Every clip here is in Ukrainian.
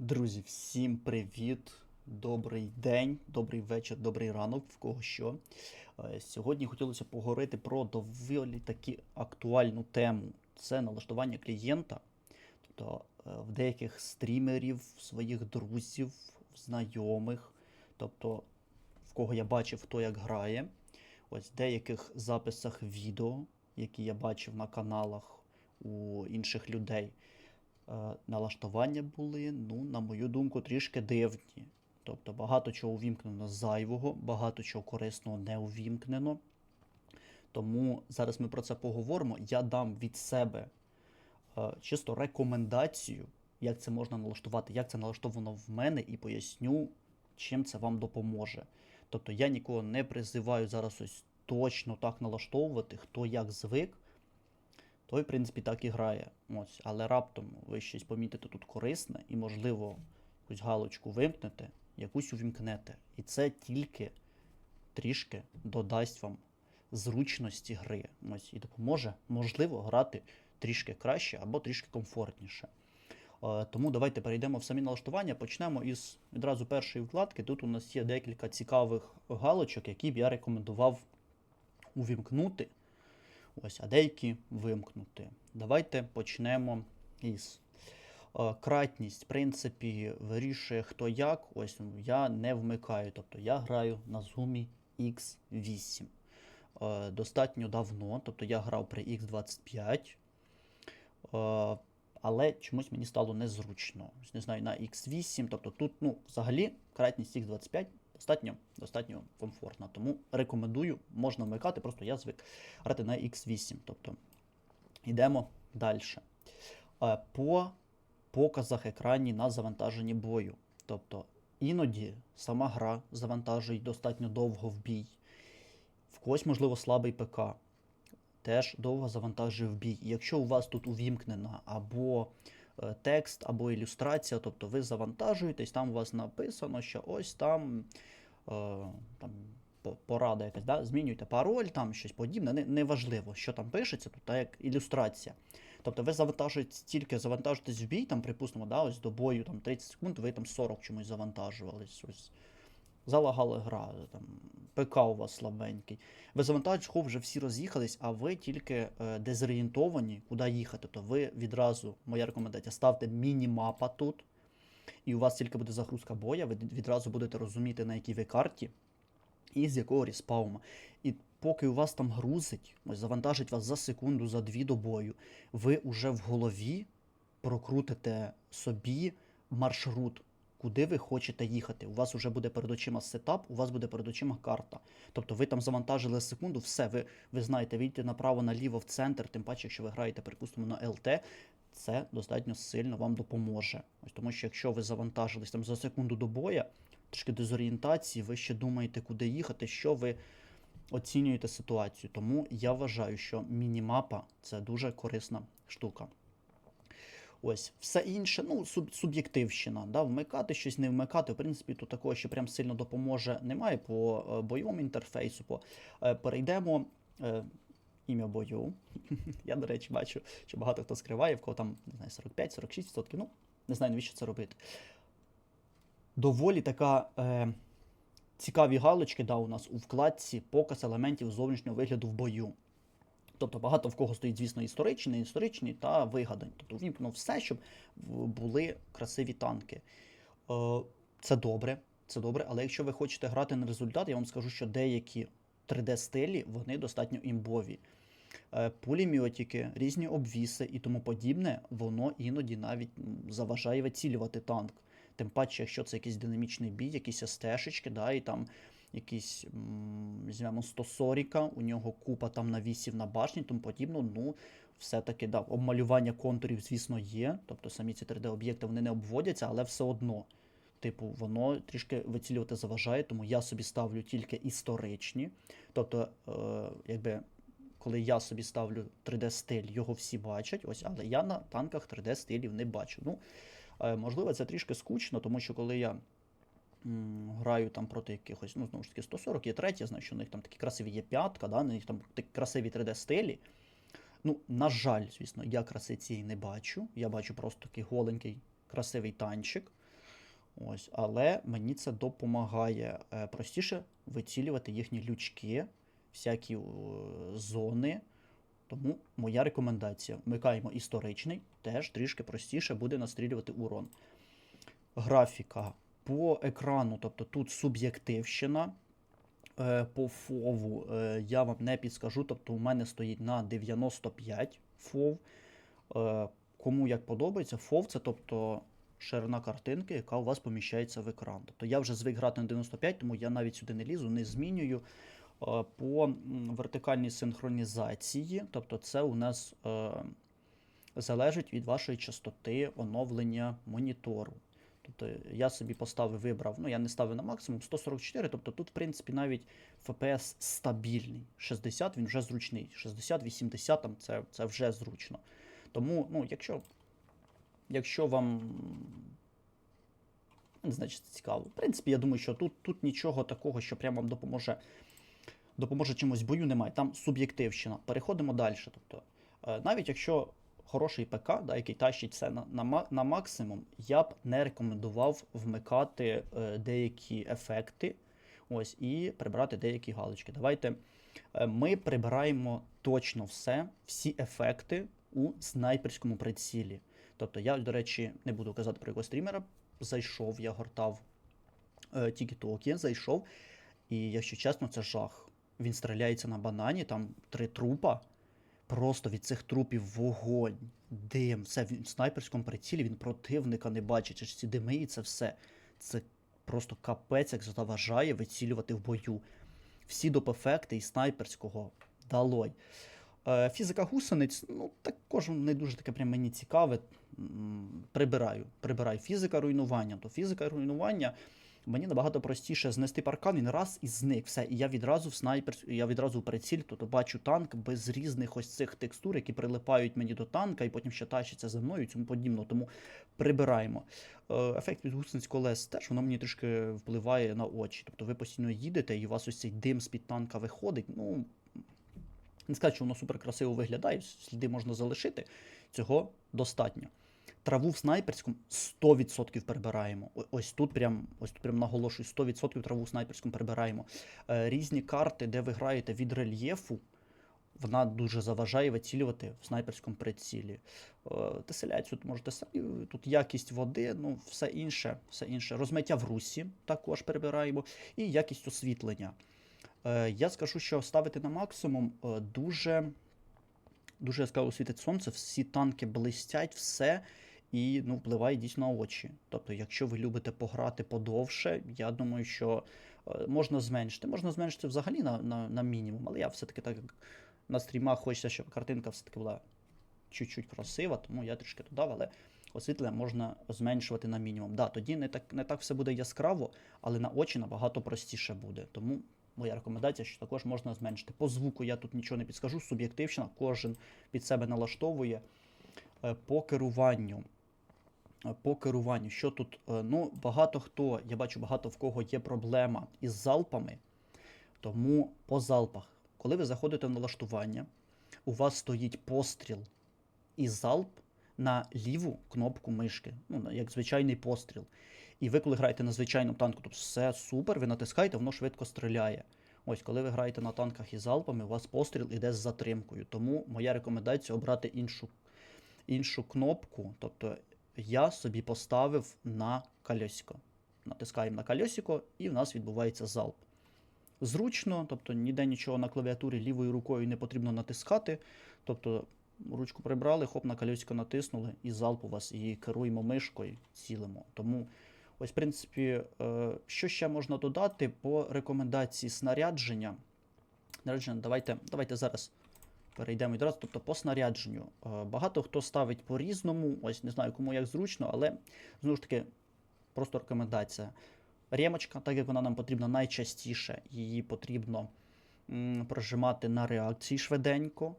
Друзі, всім привіт! Добрий день, добрий вечір, добрий ранок, в кого що. Е, Сьогодні хотілося поговорити про доволі таки актуальну тему. Це налаштування клієнта. Тобто е, в деяких стрімерів, своїх друзів, знайомих, тобто в кого я бачив, хто як грає. Ось в деяких записах відео, які я бачив на каналах у інших людей налаштування були, ну, на мою думку, трішки дивні. Тобто багато чого увімкнено зайвого, багато чого корисного не увімкнено. Тому зараз ми про це поговоримо. Я дам від себе е, чисто рекомендацію, як це можна налаштувати, як це налаштовано в мене, і поясню, чим це вам допоможе. Тобто я нікого не призиваю зараз ось точно так налаштовувати, хто як звик, той, в принципі, так і грає. Ось, але раптом ви щось помітите тут корисне і, можливо, якусь галочку вимкнете, якусь увімкнете. І це тільки трішки додасть вам зручності гри. Ось, і допоможе, можливо, грати трішки краще або трішки комфортніше. Е, Тому давайте перейдемо в самі налаштування. Почнемо із відразу першої вкладки. Тут у нас є декілька цікавих галочок, які б я рекомендував увімкнути. Ось, а деякі вимкнути. Давайте почнемо із е, кратність. В принципі, вирішує хто як. Ось ну, я не вмикаю. Тобто я граю на Zoom X8. Е, Достатньо давно, тобто я грав при X25. Е, але чомусь мені стало незручно. Не знаю, на X8. Тобто тут, ну, взагалі, кратність X25 достатньо, достатньо комфортна. Тому рекомендую, можна вмикати, просто я звик грати на X8. Тобто йдемо далі. Е, По показах екрані на завантаженні бою. Тобто іноді сама гра завантажує достатньо довго в бій. В когось, можливо, слабий ПК. Теж довго завантажує в бій. Якщо у вас тут увімкнена або е, текст, або ілюстрація, тобто ви завантажуєтесь, там у вас написано, що ось там, там по- порада якась, да? змінюйте пароль, там щось подібне. Не, неважливо, що там пишеться, тут як ілюстрація. Тобто ви завантажуєте стільки завантажитесь в бій, там, припустимо, да, ось до бою там 30 секунд, ви там 40 чомусь завантажувались. Ось залагала гра, там, ПК у вас слабенький. Ви завантажуєте, хоп, вже всі роз'їхались, а ви тільки е, дезорієнтовані, куди їхати. Тобто ви відразу, моя рекомендація, ставте міні-мапа тут, і у вас тільки буде загрузка боя, ви відразу будете розуміти, на якій ви карті і з якого респаума. І поки у вас там грузить, ось завантажить вас за секунду, за дві до бою, ви уже в голові прокрутите собі маршрут, куди ви хочете їхати. У вас вже буде перед очима сетап, у вас буде перед очима карта. Тобто ви там завантажили секунду, все, ви, ви знаєте, вийти направо, наліво, в центр, тим паче, якщо ви граєте, припустимо, на ЛТ, це достатньо сильно вам допоможе. Ось тому що якщо ви завантажились там за секунду до боя, трішки дезорієнтації, ви ще думаєте, куди їхати, що ви оцінюєте ситуацію. Тому я вважаю, що мінімапа це дуже корисна штука. Ось, все інше, ну, суб, суб'єктивщина, да, вмикати щось, не вмикати. В принципі, тут такого, що прям сильно допоможе, немає по е, бойовому інтерфейсу. По, е, перейдемо. Ім'я бою. Я, до речі, бачу, що багато хто скриває, в кого там, не знаю, 45-46%. Ну, не знаю, навіщо це робити. Доволі така е, цікаві галочки да, у нас у вкладці показ елементів зовнішнього вигляду в бою. Тобто багато в кого стоїть, звісно, історичні, не історичні та вигадані. Тобто вімкнув все, щоб були красиві танки. Е, Це добре, це добре, але якщо ви хочете грати на результат, я вам скажу, що деякі 3D-стилі вони достатньо імбові. Е, Пулемьотики, різні обвіси і тому подібне, воно іноді навіть заважає вицілювати танк. Тим паче, якщо це якийсь динамічний бій, якісь стежечки, да, і там якийсь, м, візьмемо 140, у нього купа там навісів на башні, тому подібно, ну, все-таки да, обмалювання контурів, звісно, є. Тобто самі ці 3D-об'єкти вони не обводяться, але все одно. Типу, воно трішки вицілювати заважає, тому я собі ставлю тільки історичні. Тобто, е, якби, коли я собі ставлю 3D-стиль, його всі бачать, ось, але я на танках 3D-стилів не бачу. Ну, е, можливо, це трішки скучно, тому що коли я граю там проти якихось, ну, знову ж таки, 140 є третя, знаю, що у них там такі красиві є п'ятка, да, у них там такі красиві 3D-стилі. Ну, на жаль, звісно, я краси цієї не бачу. Я бачу просто такий голенький, красивий танчик. Ось, але мені це допомагає е, простіше вицілювати їхні лючки, всякі е, зони. Тому моя рекомендація: вмикаємо історичний, теж трішки простіше буде настрілювати урон. Графіка по екрану, тобто тут суб'єктивщина. Е, По фову е, я вам не підскажу, тобто у мене стоїть на 95 фов. Кому як подобається, фов це тобто ширина картинки, яка у вас поміщається в екран. Тобто я вже звик грати на 95, тому я навіть сюди не лізу, не змінюю. Е, По вертикальній синхронізації, тобто це у нас е, залежить від вашої частоти оновлення монітору. Тобто я собі поставив, вибрав, ну я не ставив на максимум 144, тобто тут, в принципі, навіть FPS стабільний. 60 він вже зручний. 60-80 там це, це вже зручно. Тому, ну, якщо, якщо вам це цікаво. В принципі, я думаю, що тут, тут нічого такого, що прямо вам допоможе, допоможе чимось бою, немає. Там суб'єктивщина. Переходимо далі. Тобто, е, навіть якщо хороший ПК, да, який тащить все на, на, на максимум, я б не рекомендував вмикати е, деякі ефекти ось, і прибрати деякі галочки. Давайте е, ми прибираємо точно все, всі ефекти у снайперському прицілі. Тобто я, до речі, не буду казати про якого стрімера. Зайшов, я гортав е, тік-токи, зайшов, і якщо чесно, це жах. Він стріляється на банані, там три трупа. Просто від цих трупів вогонь, дим, все в снайперському прицілі він противника не бачить. Аж ці дими і це все. Це просто капець, як заважає вицілювати в бою. Всі доп-ефекти і снайперського далой. Е, Фізика гусениць, ну також не дуже таке прям мені цікаве. Прибираю. Прибираю. Фізика руйнування. То фізика руйнування мені набагато простіше знести паркан, він раз і зник. Все. І я відразу в снайпер, я відразу в приціль, тобто бачу танк без різних ось цих текстур, які прилипають мені до танка, і потім ще тащаться за мною цьому подібно. Тому прибираємо. Е, Ефект від гусениць колес теж воно мені трішки впливає на очі. Тобто ви постійно їдете, і у вас ось цей дим з-під танка виходить. Ну, не сказати, що воно супер красиво виглядає, сліди можна залишити. Цього достатньо. Траву в снайперському 100% прибираємо. О- Ось тут прям, ось тут прям наголошую, 100% траву в снайперському прибираємо. Е, різні карти, де ви граєте від рельєфу, вона дуже заважає вицілювати в снайперському прицілі. Е, Теселяцію можете самі, тут якість води, ну все інше, все інше. Розмиття в русі також прибираємо. І якість освітлення. Е, Я скажу, що ставити на максимум дуже, дуже яскраво світить сонце, всі танки блистять, все. І ну, впливає дійсно на очі. Тобто, якщо ви любите пограти подовше, я думаю, що е, можна зменшити. Можна зменшити взагалі на, на, на мінімум, але я все-таки так на стрімах хочеться, щоб картинка все-таки була чуть-чуть красива, тому я трішки додав, але освітлення можна зменшувати на мінімум. Да, тоді не так, не так все буде яскраво, але на очі набагато простіше буде. Тому моя рекомендація, що також можна зменшити. По звуку я тут нічого не підскажу, суб'єктивщина, кожен під себе налаштовує. Е, По керуванню. Е, По керуванню, що тут? Е, Ну, багато хто, я бачу, багато в кого є проблема із залпами. Тому по залпах, коли ви заходите в налаштування, у вас стоїть постріл і залп на ліву кнопку мишки, ну, як звичайний постріл. І ви, коли граєте на звичайному танку, то все супер, ви натискаєте, воно швидко стріляє. Ось, коли ви граєте на танках із залпами, у вас постріл іде з затримкою. Тому моя рекомендація обрати іншу, іншу кнопку. Тобто я собі поставив на кольосико. Натискаємо на кольосико, і в нас відбувається залп. Зручно, тобто ніде нічого на клавіатурі лівою рукою не потрібно натискати. Тобто ручку прибрали, хоп, на кольосико натиснули, і залп у вас, і керуємо мишкою, цілимо. Тому, ось, в принципі, е, що ще можна додати по рекомендації. Снарядження, давайте, давайте зараз перейдемо відразу. Тобто по снарядженню. Е, Багато хто ставить по-різному, ось не знаю, кому як зручно, але знову ж таки, просто рекомендація. Ремочка, так як вона нам потрібна найчастіше, її потрібно прожимати на реакції швиденько.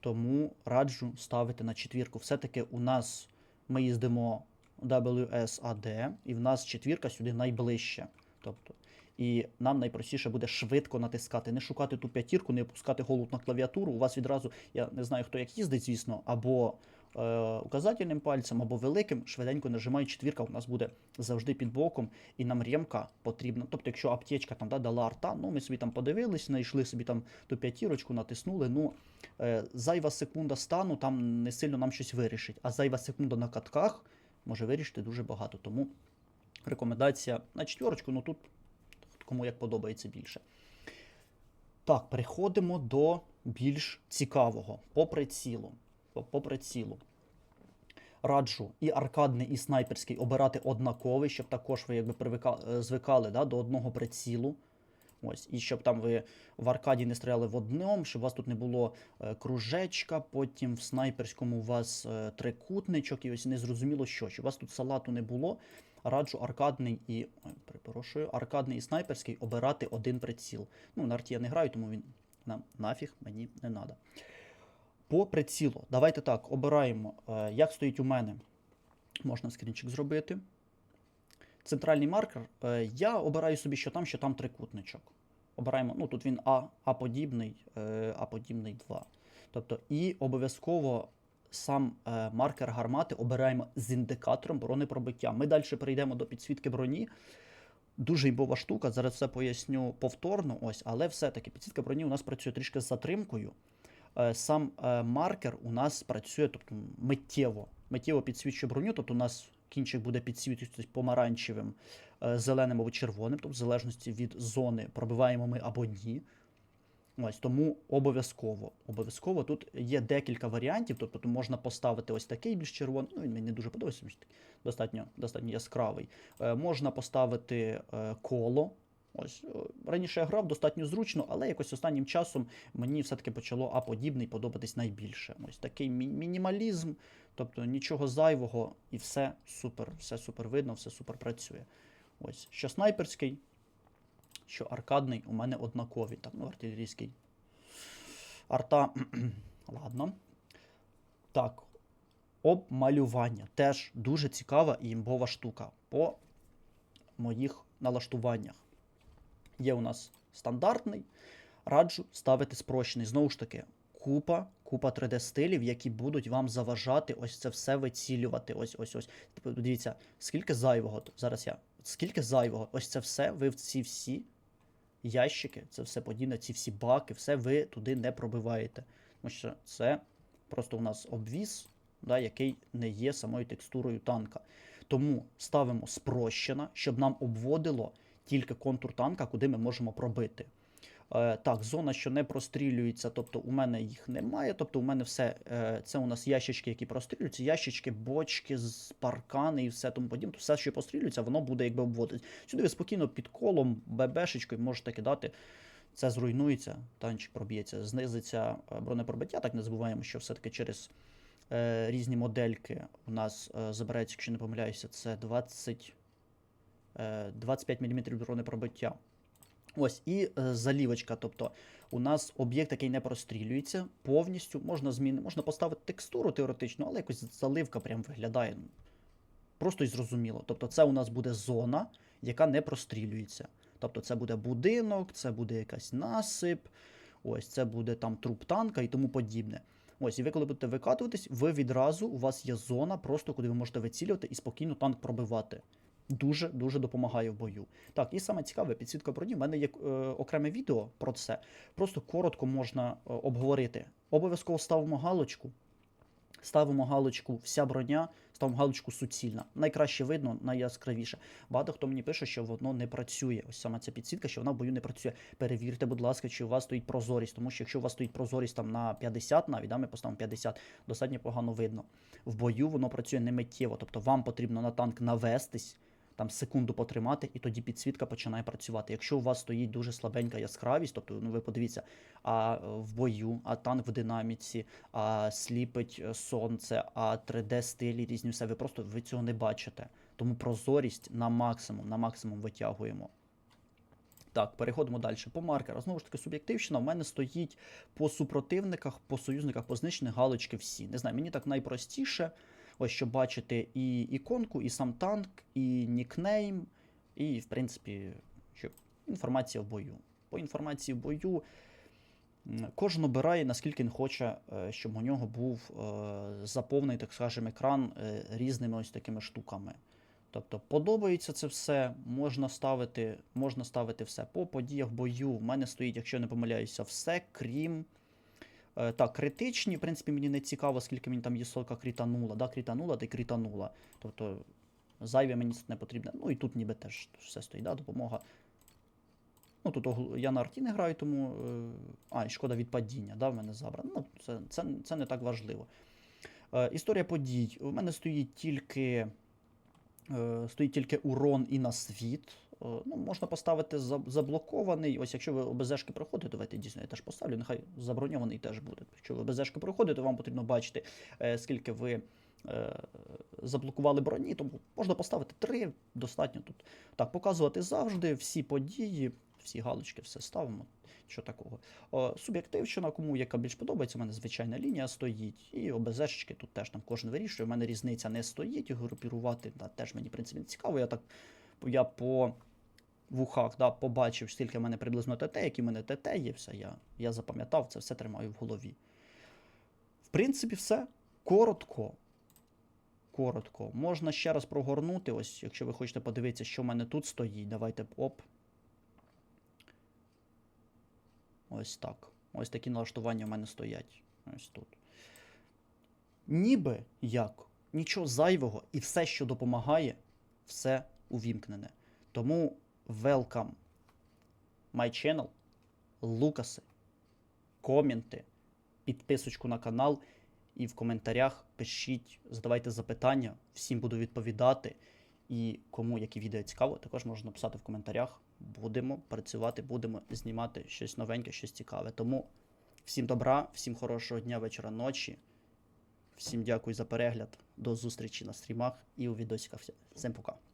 Тому раджу ставити на четвірку. Все-таки у нас ми їздимо WSAD, і в нас четвірка сюди найближче. Тобто, і нам найпростіше буде швидко натискати, не шукати ту п'ятірку, не опускати голову на клавіатуру. У вас відразу, я не знаю, хто як їздить, звісно, або е, указательним пальцем або великим, швиденько нажимаю четвірка, у нас буде завжди під боком, і нам ремка потрібна. Тобто, якщо аптечка там да, дала арта, ну ми собі там подивились, знайшли собі там ту п'ятірочку, натиснули. Ну е, зайва секунда стану там не сильно нам щось вирішить, а зайва секунда на катках може вирішити дуже багато. Тому рекомендація на четвірочку, ну тут кому як подобається більше. Так, переходимо до більш цікавого по прицілу. По, по прицілу. Раджу і аркадний, і снайперський обирати однаковий, щоб також ви якби привика... е, звикали да, до одного прицілу. Ось, і щоб там ви в аркаді не стріляли в одному, щоб у вас тут не було е, кружечка, потім в снайперському у вас е, трикутничок, і ось не зрозуміло що. Щоб у вас тут салату не було, раджу аркадний і. Ой, перепрошую, аркадний і снайперський обирати один приціл. Ну, на арті я не граю, тому він нам нафіг мені не треба. По прицілу. Давайте так, обираємо, е, як стоїть у мене. Можна скрінчик зробити. Центральний маркер. е, Я обираю собі, що там, що там трикутничок. Обираємо, ну тут він А, А подібний, е, А подібний 2. Тобто, і обов'язково сам е, маркер гармати обираємо з індикатором бронепробиття. Ми далі перейдемо до підсвітки броні. Дуже імбова штука, зараз все поясню повторно, ось, але все-таки підсвітка броні у нас працює трішки з затримкою. Сам маркер у нас працює тобто, миттєво. Миттєво підсвічує броню, тобто у нас кінчик буде підсвічуватися помаранчевим, е, зеленим або червоним, тобто в залежності від зони пробиваємо ми або ні. Ось тому обов'язково. Обов'язково тут є декілька варіантів. Тобто тут можна поставити ось такий більш червоний. Ну, він мені не дуже подобається, достатньо, достатньо яскравий. Е, можна поставити е, коло. Ось е, раніше я грав достатньо зручно, але якось останнім часом мені все-таки почало А-подібний подобатись найбільше. Ось такий мі- мінімалізм, тобто нічого зайвого, і все супер, все супер видно, все супер працює. Ось що снайперський, що аркадний у мене однакові. Так, ну, артилерійський. Арта. Ладно. Так. Обмалювання. Теж дуже цікава і імбова штука по моїх налаштуваннях. Є у нас стандартний. Раджу ставити спрощений. Знову ж таки, купа, купа 3D-стилів, які будуть вам заважати ось це все вицілювати. Ось ось ось. Типу, Дивіться, скільки зайвого. Зараз я. Скільки зайвого? Ось це все, ви в ці всі ящики, це все подібне, ці всі баки, все ви туди не пробиваєте. Тому що це просто у нас обвіз, да, який не є самою текстурою танка. Тому ставимо спрощена, щоб нам обводило тільки контур танка, куди ми можемо пробити. Е, так, зона, що не прострілюється, тобто у мене їх немає. Тобто у мене все е, це у нас ящички, які прострілюються, ящички, бочки, паркани і все тому подібне. Все, що прострілюється, воно буде якби обводити. Сюди ви спокійно під колом, ББшечкою можете кидати. Це зруйнується, танчик проб'ється, знизиться е, бронепробиття. Так не забуваємо, що все-таки через е, різні модельки у нас е, забереться, якщо не помиляюся, це 20, е, 25 мм бронепробиття. Ось і е, залівочка. Тобто у нас об'єкт, який не прострілюється повністю, можна змінити, можна поставити текстуру теоретично, але якось заливка прям виглядає ну, просто і зрозуміло. Тобто, це у нас буде зона, яка не прострілюється. Тобто, це буде будинок, це буде якась насип, ось це буде там труп танка і тому подібне. Ось, і ви коли будете викатуватись, ви відразу у вас є зона, просто куди ви можете вицілювати і спокійно танк пробивати. Дуже дуже допомагає в бою. Так, і саме цікаве, підсвітка броні. У мене є е, окреме відео про це. Просто коротко можна е, обговорити. Обов'язково ставимо галочку. Ставимо галочку вся броня, ставимо галочку суцільна. Найкраще видно, найяскравіше. Багато хто мені пише, що воно не працює. Ось саме ця підсвітка, що вона в бою не працює. Перевірте, будь ласка, чи у вас стоїть прозорість, тому що якщо у вас стоїть прозорість там на 50, навіть да, ми поставимо 50, достатньо погано видно. В бою воно працює не миттєво, тобто вам потрібно на танк навестись. Там секунду потримати, і тоді підсвітка починає працювати. Якщо у вас стоїть дуже слабенька яскравість, тобто ну ви подивіться, а в бою, а танк в динаміці, а сліпить е, сонце, а 3D стилі різні, все ви просто ви цього не бачите. Тому прозорість на максимум, на максимум витягуємо. Так, переходимо далі. По маркерах. Знову ж таки, суб'єктивщина в мене стоїть по супротивниках, по союзниках, по знищених галочки всі. Не знаю, мені так найпростіше. Ось щоб бачити і іконку, і сам танк, і нікнейм, і, в принципі, щоб інформація в бою. По інформації в бою Кожен обирає, наскільки він хоче, е, щоб у нього був е, заповнений, так скажемо, екран е, різними ось такими штуками. Тобто подобається це все, можна ставити, можна ставити все по подіях бою. У мене стоїть, якщо не помиляюся, все, крім. Е, так, критичні, в принципі, мені не цікаво, скільки мені там є сотка крітанула. Да, крітанула, та крітанула. Тобто зайве мені не потрібно. Ну і тут ніби теж все стоїть, да, допомога. Ну, тут я на арті не граю, тому. е, А, і шкода від падіння, да, в мене забрано. Ну, це, це, це не так важливо. Е, історія подій. У мене стоїть тільки. Е, стоїть тільки урон і на світ. Е, ну, можна поставити заблокований. Ось якщо ви ОБЗшки проходите, давайте дійсно я теж поставлю, нехай заброньований теж буде. Якщо ви ОБЗшки проходите, вам потрібно бачити, е, скільки ви е, заблокували броні, тому можна поставити три, достатньо тут. Так, показувати завжди всі події, всі галочки, все ставимо. Що такого? Суб'єктивщина, кому яка більш подобається, у мене звичайна лінія стоїть. І ОБЗшки тут теж там кожен вирішує. У мене різниця не стоїть, групірувати да, теж мені в принципі не цікаво. Я так я по вухах да, побачив, скільки в мене приблизно ТТ, які в мене ТТ є, все, я, я запам'ятав, це все тримаю в голові. В принципі, все коротко. Коротко. Можна ще раз прогорнути. Ось, якщо ви хочете подивитися, що в мене тут стоїть, давайте оп. Ось так. Ось такі налаштування в мене стоять. Ось тут. Ніби як, нічого зайвого, і все, що допомагає, все увімкнене. Тому welcome my channel, лукаси, коменти, підписочку на канал і в коментарях пишіть, задавайте запитання, всім буду відповідати. І кому які відео цікаво, також можна написати в коментарях. Будемо працювати, будемо знімати щось новеньке, щось цікаве. Тому всім добра, всім хорошого дня, вечора, ночі. Всім дякую за перегляд. До зустрічі на стрімах і у відосиках. Всім пока.